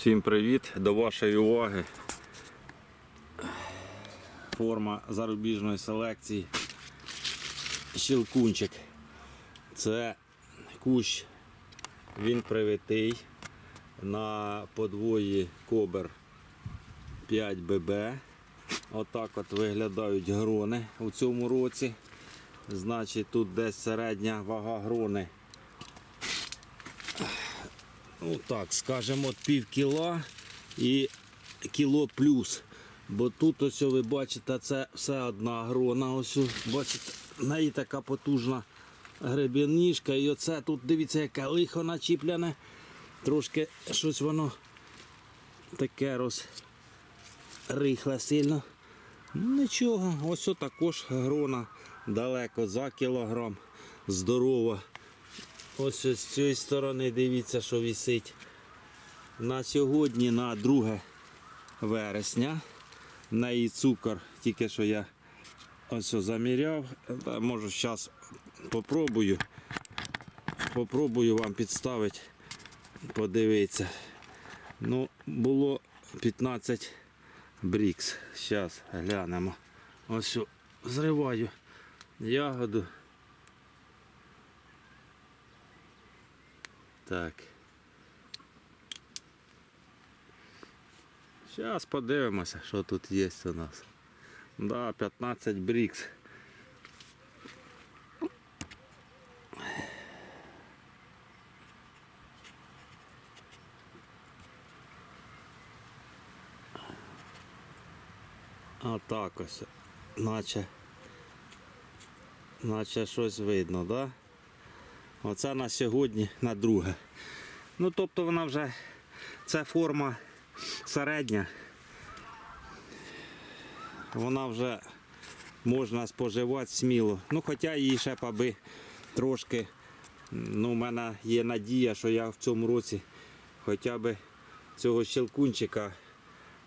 Всім привіт! До вашої уваги. Форма зарубіжної селекції. Щелкунчик. Це кущ, він привитий на подвої Кобер 5 ББ. Отак от виглядають грони у цьому році. Значить, тут десь середня вага грони ну так, скажімо, пів кіла і кіло плюс. Бо тут ось ви бачите, це все одна грона. Ось, бачите, в неї така потужна гребінніжка. І оце тут дивіться, яке лихо начіпляне. Трошки щось воно таке розрихле сильно. Нічого, ось також грона далеко за кілограм. Здорова. Ось з цієї сторони дивіться, що висить. На сьогодні, на 2 вересня. На її цукор, тільки що я ось заміряв. Та, Може зараз попробую. Попробую вам підставити, подивитися. Ну, було 15 брікс. Зараз глянемо. Ось зриваю ягоду. Так. Зараз подивимося, що тут є у нас. Да, 15 брікс. А так ось. Наче. Наче щось видно, да? Оце на сьогодні на друге. Ну, тобто вона вже, це форма середня. Вона вже можна споживати сміло. Ну, хоча її ще аби трошки. Ну, у мене є надія, що я в цьому році хоча б цього щелкунчика,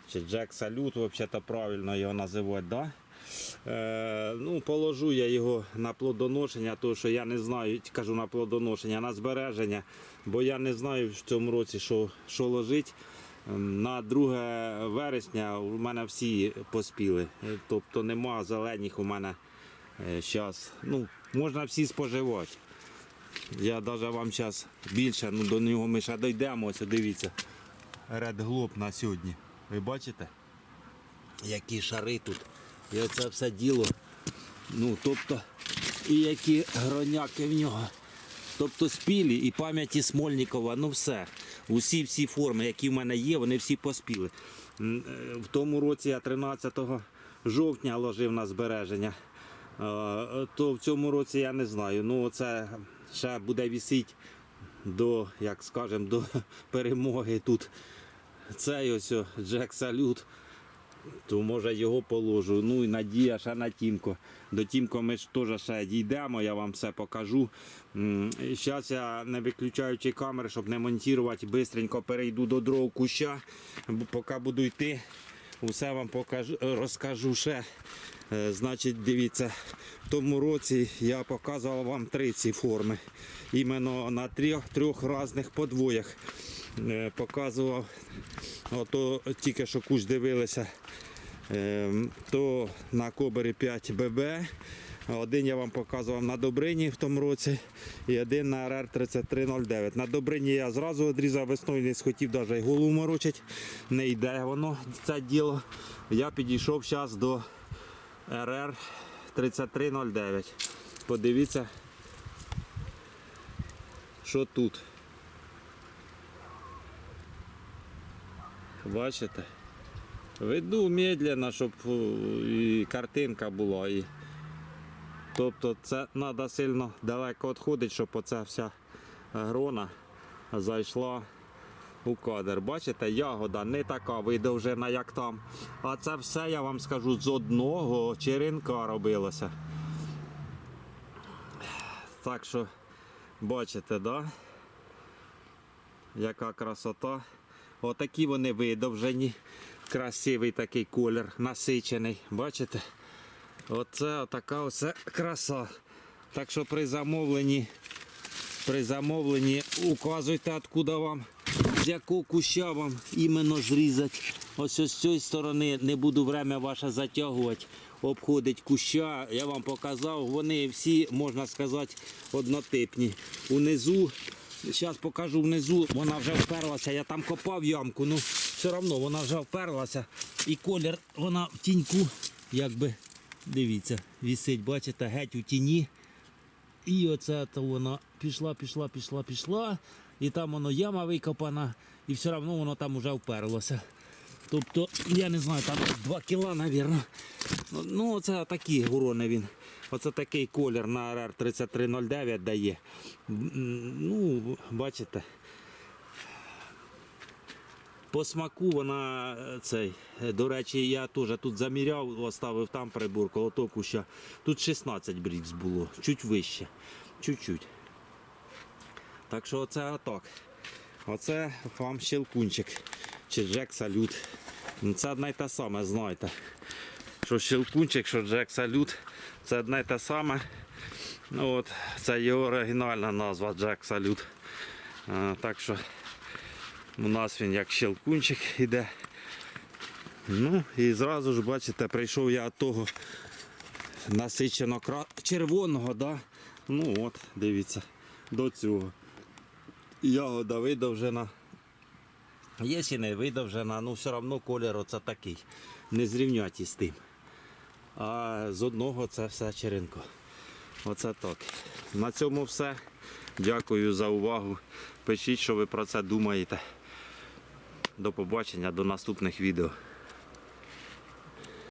чи Джек Салют, взагалі правильно його називати, да? Е, ну, положу я його на плодоношення, тому що я не знаю, кажу на плодоношення, на збереження, бо я не знаю в цьому році, що, що ложить. Ем, На 2 вересня у мене всі поспіли. Е, Тобто нема зелених у мене зараз. Ну, можна всі споживати. Я навіть вам зараз більше, ну до нього ми ще дійдемо. Ось дивіться. Red Globe на сьогодні. Ви бачите? Які шари тут. І оце все діло. Ну, тобто, і які гроняки в нього. Тобто спілі і пам'яті Смольникова, ну все. Усі всі форми, які в мене є, вони всі поспіли. Е, В тому році я 13 жовтня ложив на збереження. Е, То в цьому році я не знаю. Ну, це ще буде вісить до, як скажемо, до перемоги тут. Цей ось Джек Салют то може його положу. Ну і надія ще на Тімко. До Тімко ми ж теж ще дійдемо, я вам все покажу. Зараз я, не виключаючи камери, щоб не монтувати, швидко перейду до другого куща. Поки буду йти, усе вам покажу, розкажу ще. Е, Значить, дивіться, в тому році я показував вам три ці форми. Іменно на трьох, трьох різних подвоях. Е, Показував, ото тільки що кущ дивилися, Ем, то на Кобері 5 ББ. Один я вам показував на Добрині в тому році і один на РР 3309. На Добрині я зразу відрізав весною, не схотів навіть й голову морочить. Не йде воно це діло. Я підійшов зараз до РР 3309. Подивіться, що тут. Бачите? Веду медленно, щоб і картинка була. І... Тобто це треба сильно далеко відходити, щоб оця вся грона зайшла у кадр. Бачите, ягода не така видовжена, як там. А це все, я вам скажу, з одного черенка робилося. Так що, бачите, да? Яка красота. Отакі вони видовжені. Красивий такий колір, насичений. Бачите? Оце така оце краса. Так що при замовленні, при замовленні указуйте, откуда вам з якого куща вам іменно зрізати. Ось ось з цієї сторони не буду время ваше затягувати. Обходить куща, я вам показав, вони всі, можна сказати, однотипні. Унизу, зараз покажу внизу, вона вже вперлася, я там копав ямку, ну все одно вона вже вперлася. І колір вона в тіньку, якби, дивіться, вісить, бачите, геть у тіні. І оце то вона пішла, пішла, пішла, пішла, і там воно яма викопана, і все одно воно там вже вперлося. Тобто, я не знаю, там 2 кіла, мабуть. Ну, оце такі гурони він. Оце такий колір на РР 3309 дає. Ну, бачите. По смаку вона е, цей. е, До речі, я теж тут заміряв, оставив там прибор коло того. Тут 16 брікс було, чуть вище. Чуть-чуть. Так що оце отак. Оце вам щелкунчик. Чи Джек Салют. Це одне й те саме, знаєте. Що щелкунчик, що Джек Салют. Це одне й те саме. Ну, от, це його оригінальна назва Джек Салют. А, так що у нас він як щелкунчик іде. Ну і зразу ж бачите, прийшов я від того насичено червоного, да? ну от, дивіться, до цього. Ягода видовжена. Якщо не видовжена, ну все одно колір оце такий. Не зрівняті з тим. А з одного це все черенко. Оце так. На цьому все. Дякую за увагу. Пишіть, що ви про це думаєте. До побачення, до наступних відео.